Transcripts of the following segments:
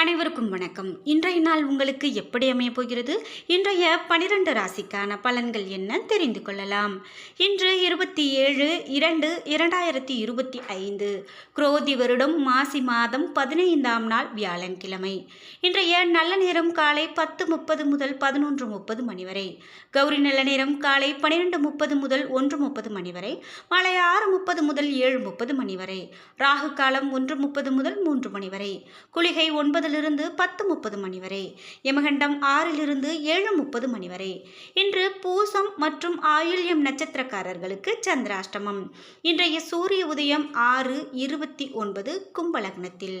அனைவருக்கும் வணக்கம். இன்றைய நாள் உங்களுக்கு எப்படி அமையப் போகிறது? இன்றைய பனிரெண்டு ராசிக்கான பலன்கள் என்ன தெரிந்து கொள்ளலாம். இன்று இருபத்தி ஏழு இரண்டு இரண்டாயிரத்தி இருபத்தி ஐந்து குரோதி வருடம் மாசி மாதம் பதினைந்தாம் நாள் வியாழன்கிழமை. இன்றைய நல்ல நேரம் காலை பத்து முப்பது முதல் பதினொன்று முப்பது மணி வரை. கௌரி நல்ல நேரம் காலை பனிரெண்டு முப்பது முதல் ஒன்று முப்பது மணி வரை. மாலை ஆறு முப்பது முதல் ஏழு முப்பது மணி வரை. ராகு காலம் ஒன்று முப்பது முதல் மூன்று மணி வரை. குளிகை ஒன்பது ஒன்பதிலிருந்து பத்து முப்பது மணி வரை யமகண்டம் ஆறிலிருந்து ஏழு முப்பது மணி வரை. இன்று பூசம் மற்றும் ஆயுள்யம் நட்சத்திரக்காரர்களுக்கு சந்திராஷ்டமம். இன்றைய சூரிய உதயம் ஆறு இருபத்தி ஒன்பது கும்பலக்னத்தில்.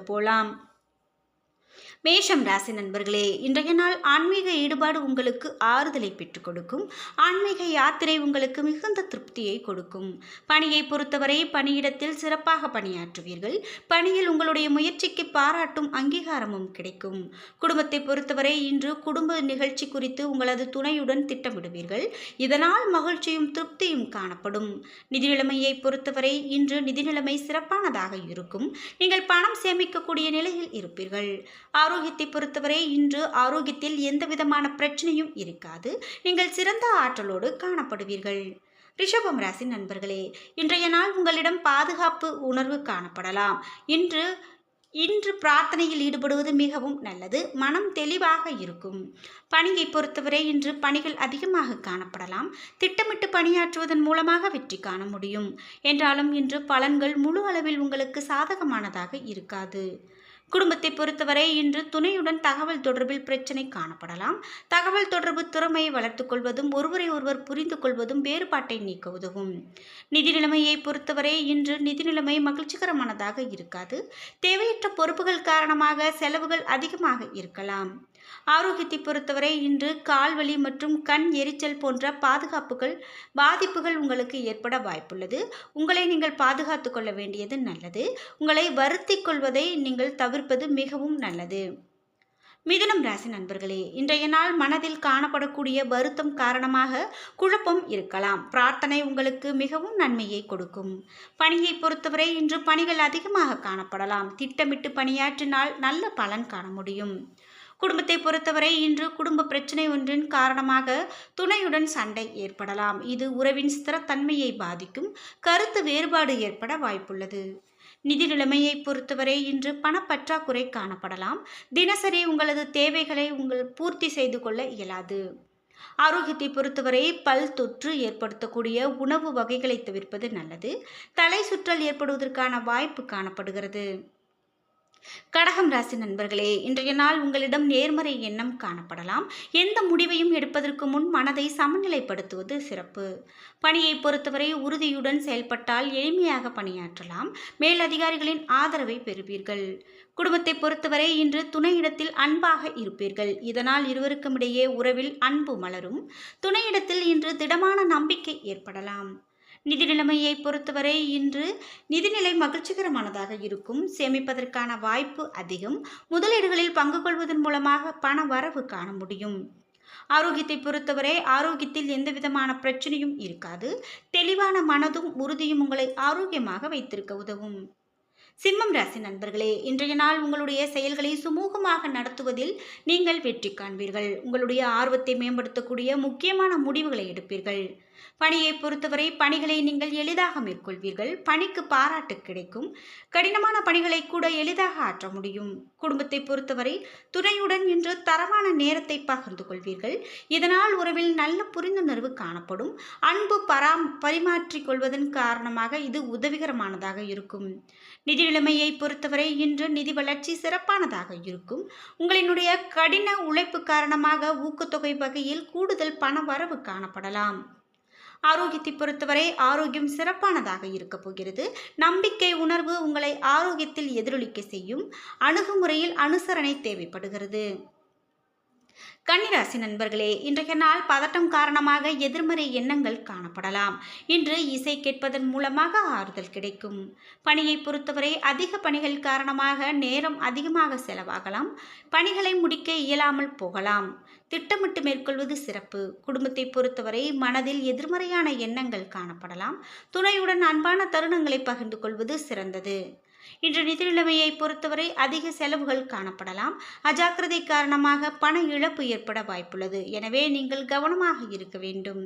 போலாம். மேஷம் ராசி நண்பர்களே இன்றைய நாள் ஆன்மீக ஈடுபாடு உங்களுக்கு ஆறுதலை பெற்றுக் கொடுக்கும். ஆன்மீக யாத்திரை உங்களுக்கு மிகுந்த திருப்தியை கொடுக்கும். பணியை பொறுத்தவரை பணியிடத்தில் சிறப்பாக பணியாற்றுவீர்கள். பணியில் உங்களுடைய முயற்சிக்கு பாராட்டும் அங்கீகாரமும் கிடைக்கும். குடும்பத்தை பொறுத்தவரை இன்று குடும்ப நிகழ்ச்சி குறித்து உங்களது துணையுடன் திட்டமிடுவீர்கள். இதனால் மகிழ்ச்சியும் திருப்தியும் காணப்படும். நிதி நிலைமையை பொறுத்தவரை இன்று நிதி நிலைமை சிறப்பானதாக இருக்கும். நீங்கள் பணம் சேமிக்கக்கூடிய நிலையில் இருப்பீர்கள். ஆரோக்கியத்தை பொறுத்தவரை இன்று ஆரோக்கியத்தில் எந்த விதமான பிரச்சனையும் இருக்காது. நீங்கள் சிறந்த ஆற்றலோடு காணப்படுவீர்கள். ரிஷபம் ராசி நண்பர்களே இன்றைய நாள் உங்களிடம் பாதுகாப்பு உணர்வு காணப்படலாம். இன்று இன்று பிரார்த்தனையில் ஈடுபடுவது மிகவும் நல்லது. மனம் தெளிவாக இருக்கும். பணியை பொறுத்தவரை இன்று பணிகள் அதிகமாக காணப்படலாம். திட்டமிட்டு பணியாற்றுவதன் மூலமாக வெற்றி காண முடியும். என்றாலும் இன்று பலன்கள் முழு அளவில் உங்களுக்கு சாதகமானதாக இருக்காது. குடும்பத்தை பொறுத்தவரை இன்று துணையுடன் தகவல் தொடர்பில் பிரச்சனை காணப்படலாம். தகவல் தொடர்பு திறமையை வளர்த்துக் கொள்வதும் ஒருவரை ஒருவர் புரிந்து கொள்வதும் வேறுபாட்டை நீக்க உதவும். நிதி நிலைமையை பொறுத்தவரை இன்று நிதி நிலைமை மகிழ்ச்சிகரமானதாக இருக்காது. தேவையற்ற பொறுப்புகள் காரணமாக செலவுகள் அதிகமாக இருக்கலாம். ஆரோக்கியத்தை பொறுத்தவரை இன்று கால்வலி மற்றும் கண் எரிச்சல் போன்ற பாதுகாப்புகள் பாதிப்புகள் உங்களுக்கு ஏற்பட வாய்ப்புள்ளது. உங்களை நீங்கள் பாதுகாத்து கொள்ள வேண்டியது நல்லது. உங்களை வருத்தி கொள்வதை நீங்கள் தவிர்ப்பது மிகவும் நல்லது. மிதுனம் ராசி நண்பர்களே இன்றைய நாள் மனதில் காணப்படக்கூடிய வருத்தம் காரணமாக குழப்பம் இருக்கலாம். பிரார்த்தனை உங்களுக்கு மிகவும் நன்மையை கொடுக்கும். பணியை பொறுத்தவரை இன்று பணிகள் அதிகமாக காணப்படலாம். திட்டமிட்டு பணியாற்றினால் நல்ல பலன் காண முடியும். குடும்பத்தை பொறுத்தவரை இன்று குடும்ப பிரச்சனை ஒன்றின் காரணமாக துணையுடன் சண்டை ஏற்படலாம். இது உறவின் ஸ்திரத்தன்மையை பாதிக்கும் கருத்து வேறுபாடு ஏற்பட வாய்ப்புள்ளது. நிதி நிலைமையை பொறுத்தவரை இன்று பணப்பற்றாக்குறை காணப்படலாம். தினசரி உங்களது தேவைகளை உங்கள் பூர்த்தி செய்து கொள்ள இயலாது. ஆரோக்கியத்தை பொறுத்தவரை பல் தொற்று ஏற்படுத்தக்கூடிய உணவு வகைகளை தவிர்ப்பது நல்லது. தலை சுற்றல் ஏற்படுவதற்கான வாய்ப்பு காணப்படுகிறது. கடகம் ராசி நண்பர்களே இன்றைய நாள் உங்களிடம் நேர்மறை எண்ணம் காணப்படலாம். எந்த முடிவையும் எடுப்பதற்கு முன் மனதை சமநிலைப்படுத்துவது சிறப்பு. பணியை பொறுத்தவரை உறுதியுடன் செயல்பட்டால் எளிமையாக பணியாற்றலாம். மேலதிகாரிகளின் ஆதரவை பெறுவீர்கள். குடும்பத்தை பொறுத்தவரை இன்று துணையிடத்தில் அன்பாக இருப்பீர்கள். இதனால் இருவருக்கும் இடையே உறவில் அன்பு மலரும். துணையிடத்தில் இன்று திடமான நம்பிக்கை ஏற்படலாம். நிதி நிலைமையை பொறுத்தவரை இன்று நிதிநிலை மகிழ்ச்சிகரமானதாக இருக்கும். சேமிப்பதற்கான வாய்ப்பு அதிகம். முதலீடுகளில் பங்கு கொள்வதன் மூலமாக பண வரவு காண முடியும். ஆரோக்கியத்தை பொறுத்தவரை ஆரோக்கியத்தில் எந்த விதமான பிரச்சனையும் இருக்காது. தெளிவான மனதும் உறுதியும் உங்களை ஆரோக்கியமாக வைத்திருக்க உதவும். சிம்மம் ராசி நண்பர்களே இன்றைய நாள் உங்களுடைய செயல்களை சுமூகமாக நடத்துவதில் நீங்கள் வெற்றி காண்பீர்கள். உங்களுடைய ஆர்வத்தை மேம்படுத்தக்கூடிய முக்கியமான முடிவுகளை எடுப்பீர்கள். பணியை பொறுத்தவரை பணிகளை நீங்கள் எளிதாக மேற்கொள்வீர்கள். பணிக்கு பாராட்டு கிடைக்கும். கடினமான பணிகளை கூட எளிதாக ஆற்ற முடியும். குடும்பத்தை பொறுத்தவரை துணையுடன் இன்று தரமான நேரத்தை பகிர்ந்து கொள்வீர்கள். இதனால் உறவில் நல்ல புரிந்துணர்வு காணப்படும். அன்பு பராம் பரிமாற்றிக் கொள்வதன் காரணமாக இது உதவிகரமானதாக இருக்கும். நிதி நிலைமையை பொறுத்தவரை இன்று நிதி வளர்ச்சி சிறப்பானதாக இருக்கும். உங்களினுடைய கடின உழைப்பு காரணமாக ஊக்கத்தொகை வகையில் கூடுதல் பண வரவு காணப்படலாம். ஆரோக்கியத்தை பொறுத்தவரை ஆரோக்கியம் சிறப்பானதாக இருக்க போகிறது. நம்பிக்கை உணர்வு உங்களை ஆரோக்கியத்தில் எதிரொலிக்க செய்யும் அணுகுமுறையில் அனுசரணை தேவைப்படுகிறது. கன்னிராசி நண்பர்களே இன்றைய நாள் பதட்டம் காரணமாக எதிர்மறை எண்ணங்கள் காணப்படலாம். இன்று இசை கேட்பதன் மூலமாக ஆறுதல் கிடைக்கும். பணியை பொறுத்தவரை அதிக பணிகள் காரணமாக நேரம் அதிகமாக செலவாகலாம். பணிகளை முடிக்க இயலாமல் போகலாம். திட்டமிட்டு மேற்கொள்வது சிறப்பு. குடும்பத்தை பொறுத்தவரை மனதில் எதிர்மறையான எண்ணங்கள் காணப்படலாம். துணையுடன் அன்பான தருணங்களை பகிர்ந்து கொள்வது சிறந்தது. இன்று நிதி நிலைமையை பொறுத்தவரை அதிக செலவுகள் காணப்படலாம். அஜாக்கிரதை காரணமாக பண இழப்பு ஏற்பட வாய்ப்புள்ளது. எனவே நீங்கள் கவனமாக இருக்க வேண்டும்.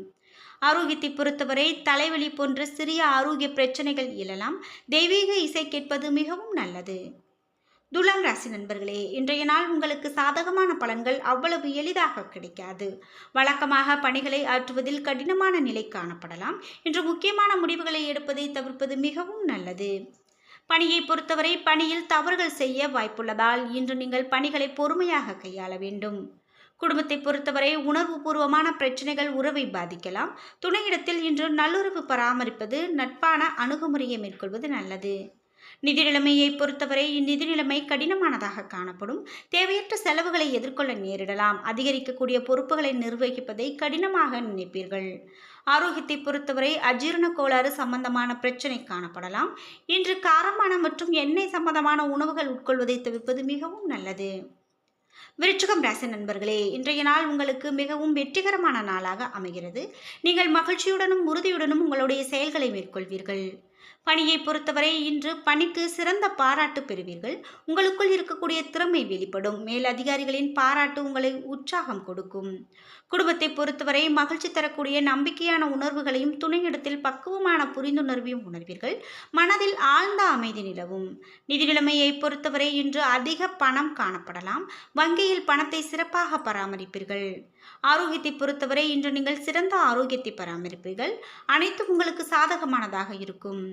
ஆரோக்கியத்தை பொறுத்தவரை தலைவலி போன்ற சிறிய ஆரோக்கிய பிரச்சனைகள் இயலலாம் தெய்வீக இசை கேட்பது மிகவும் நல்லது. துலாம் ராசி நண்பர்களே இன்றைய நாள் உங்களுக்கு சாதகமான பலன்கள் அவ்வளவு எளிதாக கிடைக்காது. வழக்கமாக பணிகளை ஆற்றுவதில் கடினமான நிலை காணப்படலாம். இன்று முக்கியமான முடிவுகளை எடுப்பதை தவிர்ப்பது மிகவும் நல்லது. பணியை பொறுத்தவரை பணியில் தவறுகள் செய்ய வாய்ப்புள்ளதால் இன்று நீங்கள் பணிகளை பொறுமையாக கையாள வேண்டும். குடும்பத்தை பொறுத்தவரை உணர்வுபூர்வமான பிரச்சனைகள் உறவை பாதிக்கலாம். துணையிடத்தில் இன்று நல்லுறவு பராமரிப்பது நட்பான அணுகுமுறையை மேற்கொள்வது நல்லது. நிதி நிலைமையை பொறுத்தவரை இந்நிதி நிலைமை கடினமானதாக காணப்படும். தேவையற்ற செலவுகளை எதிர்கொள்ள நேரிடலாம். அதிகரிக்கக்கூடிய பொறுப்புகளை நிர்வகிப்பதை கடினமாக நினைப்பீர்கள். ஆரோக்கியத்தை பொறுத்தவரை அஜீரண கோளாறு சம்பந்தமான பிரச்சனை காணப்படலாம். இன்று காரமான மற்றும் எண்ணெய் சம்பந்தமான உணவுகள் உட்கொள்வதை தவிர்ப்பது மிகவும் நல்லது. விருச்சிகம் ராசி நண்பர்களே இன்றைய நாள் உங்களுக்கு மிகவும் வெற்றிகரமான நாளாக அமைகிறது. நீங்கள் மகிழ்ச்சியுடனும் உறுதியுடனும் உங்களுடைய செயல்களை மேற்கொள்வீர்கள். பணியை பொறுத்தவரை இன்று பணிக்கு சிறந்த பாராட்டு பெறுவீர்கள். உங்களுக்குள் இருக்கக்கூடிய திறமை வெளிப்படும். மேல் அதிகாரிகளின் பாராட்டு உங்களை உற்சாகம் கொடுக்கும். குடும்பத்தை பொறுத்தவரை மகிழ்ச்சி தரக்கூடிய நம்பிக்கையான உணர்வுகளையும் துணையிடத்தில் பக்குவமான புரிந்துணர்வையும் உணர்வீர்கள். மனதில் ஆழ்ந்த அமைதி நிலவும். நிதி நிலைமையை பொறுத்தவரை இன்று அதிக பணம் காணப்படலாம். வங்கியில் பணத்தை சிறப்பாக பராமரிப்பீர்கள். ஆரோக்கியத்தை பொறுத்தவரை இன்று நீங்கள் சிறந்த ஆரோக்கியத்தை பராமரிப்பீர்கள். அனைத்தும் உங்களுக்கு சாதகமானதாக இருக்கும்.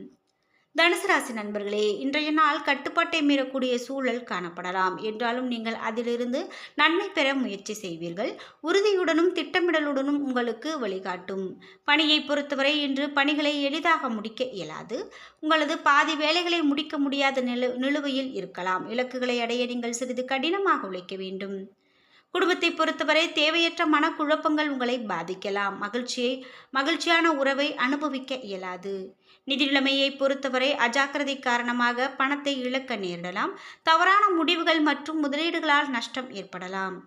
தனுசு ராசி நண்பர்களே இன்றைய நாள் கட்டுப்பாட்டை மீறக்கூடிய சூழல் காணப்படலாம். என்றாலும் நீங்கள் அதிலிருந்து நன்மை பெற முயற்சி செய்வீர்கள். உறுதியுடனும் திட்டமிடலுடனும் உங்களுக்கு வழிகாட்டும். பணியை பொறுத்தவரை இன்று பணிகளை எளிதாக முடிக்க இயலாது. உங்களது பாதி வேலைகளை முடிக்க முடியாத நிலு நிலுவையில் இருக்கலாம். இலக்குகளை அடைய நீங்கள் சிறிது கடினமாக உழைக்க வேண்டும். குடும்பத்தை பொறுத்தவரை தேவையற்ற மனக்குழப்பங்கள் உங்களை பாதிக்கலாம். மகிழ்ச்சியை மகிழ்ச்சியான உறவை அனுபவிக்க இயலாது. நிதி நிலைமையை பொறுத்தவரை அஜாக்கிரதை காரணமாக பணத்தை இழக்க நேரிடலாம். தவறான முடிவுகள் மற்றும் முதலீடுகளால் நஷ்டம் ஏற்படலாம்.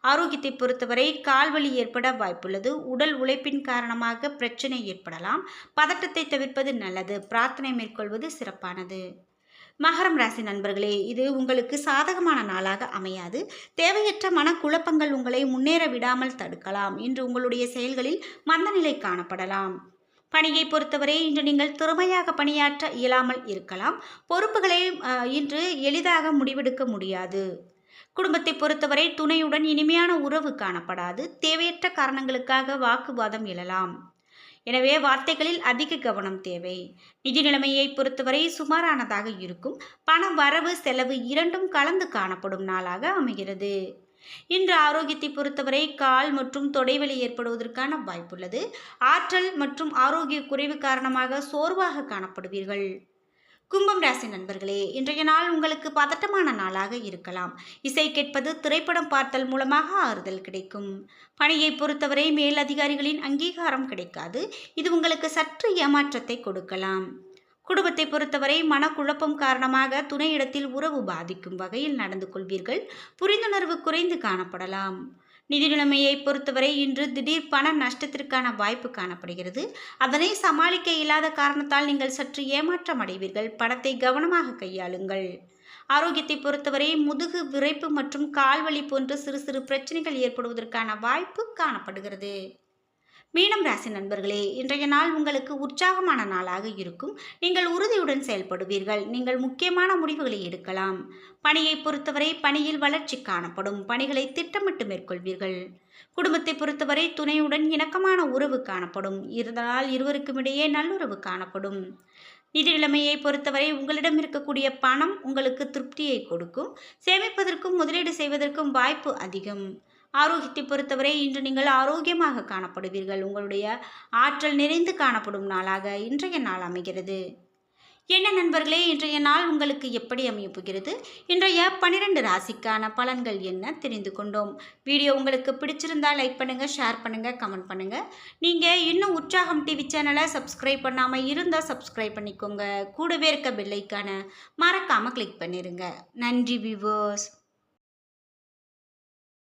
ஆரோக்கியத்தை பொறுத்தவரை கால்வலி ஏற்பட வாய்ப்புள்ளது. உடல் உழைப்பின் காரணமாக பிரச்சனை ஏற்படலாம். பதட்டத்தை தவிர்ப்பது நல்லது. பிரார்த்தனை மேற்கொள்வது சிறப்பானது. மகரம் ராசி நண்பர்களே இது உங்களுக்கு சாதகமான நாளாக அமையாது. தேவையற்ற மனக்குழப்பங்கள் உங்களை முன்னேற விடாமல் தடுக்கலாம். இன்று உங்களுடைய செயல்களில் மந்தநிலை காணப்படலாம். பணியை பொறுத்தவரை இன்று நீங்கள் திறமையாக பணியாற்ற இயலாமல் இருக்கலாம். பொறுப்புகளை இன்று எளிதாக முடிவெடுக்க முடியாது. குடும்பத்தை பொறுத்தவரை துணையுடன் இனிமையான உறவு காணப்படாது. தேவையற்ற காரணங்களுக்காக வாக்குவாதம் எழலாம். எனவே வார்த்தைகளில் அதிக கவனம் தேவை. நிதி நிலைமையை பொறுத்தவரை சுமாரானதாக இருக்கும். பண வரவு செலவு இரண்டும் கலந்து காணப்படும் நாளாக அமைகிறது. இன்று ஆரோக்கியத்தை பொறுத்தவரை கால் மற்றும் தொடைவலி ஏற்படுவதற்கான வாய்ப்புள்ளது. ஆற்றல் மற்றும் ஆரோக்கிய குறைவு காரணமாக சோர்வாக காணப்படுவீர்கள். கும்பம் ராசி நண்பர்களே இன்றைய நாள் உங்களுக்கு பதட்டமான நாளாக இருக்கலாம். இசை கேட்பது திரைப்படம் பார்த்தல் மூலமாக ஆறுதல் கிடைக்கும். பணியை பொறுத்தவரை மேலதிகாரிகளின் அங்கீகாரம் கிடைக்காது. இது உங்களுக்கு சற்று ஏமாற்றத்தை கொடுக்கலாம். குடும்பத்தை பொறுத்தவரை மனக்குழப்பம் காரணமாக துணையிடத்தில் உறவு பாதிக்கும் வகையில் நடந்து கொள்வீர்கள். புரிந்துணர்வு குறைந்து காணப்படலாம். நிதி நிலைமையை பொறுத்தவரை இன்று திடீர் பண நஷ்டத்திற்கான வாய்ப்பு காணப்படுகிறது. அதனை சமாளிக்க இல்லாத காரணத்தால் நீங்கள் சற்று ஏமாற்றம் அடைவீர்கள். பணத்தை கவனமாக கையாளுங்கள். ஆரோக்கியத்தை பொறுத்தவரை முதுகு விரைப்பு மற்றும் கால்வலி போன்ற சிறு சிறு பிரச்சனைகள் ஏற்படுவதற்கான வாய்ப்பு காணப்படுகிறது. மீனம் ராசி நண்பர்களே இன்றைய நாள் உங்களுக்கு உற்சாகமான நாளாக இருக்கும். நீங்கள் உறுதியுடன் செயல்படுவீர்கள். நீங்கள் முக்கியமான முடிவுகளை எடுக்கலாம். பணியை பொறுத்தவரை பணியில் வளர்ச்சி காணப்படும். பணிகளை திட்டமிட்டு மேற்கொள்வீர்கள். குடும்பத்தை பொறுத்தவரை துணையுடன் இணக்கமான உறவு காணப்படும். இருந்தால் இருவருக்கும் இடையே நல்லுறவு காணப்படும். நிதி நிலைமையை பொறுத்தவரை உங்களிடம் இருக்கக்கூடிய பணம் உங்களுக்கு திருப்தியை கொடுக்கும். சேமிப்பதற்கும் முதலீடு செய்வதற்கும் வாய்ப்பு அதிகம். ஆரோக்கியத்தை பொறுத்தவரை இன்று நீங்கள் ஆரோக்கியமாக காணப்படுவீர்கள். உங்களுடைய ஆற்றல் நிறைந்து காணப்படும் நாளாக இன்றைய நாள் அமைகிறது. என்ன நண்பர்களே இன்றைய நாள் உங்களுக்கு எப்படி அமையப்போகிறது இன்றைய பன்னிரெண்டு ராசிக்கான பலன்கள் என்ன தெரிந்து கொண்டோம். வீடியோ உங்களுக்கு பிடிச்சிருந்தா லைக் பண்ணுங்கள் ஷேர் பண்ணுங்கள் கமெண்ட் பண்ணுங்கள் நீங்கள் இன்னும் உற்சாகம் டிவி சேனலை சப்ஸ்கிரைப் பண்ணாமல் இருந்தால் சப்ஸ்கிரைப் பண்ணிக்கோங்க. கூடவே இருக்க பெல்லைக்கான மறக்காமல் கிளிக் பண்ணிடுங்க நன்றி வியூவர்ஸ்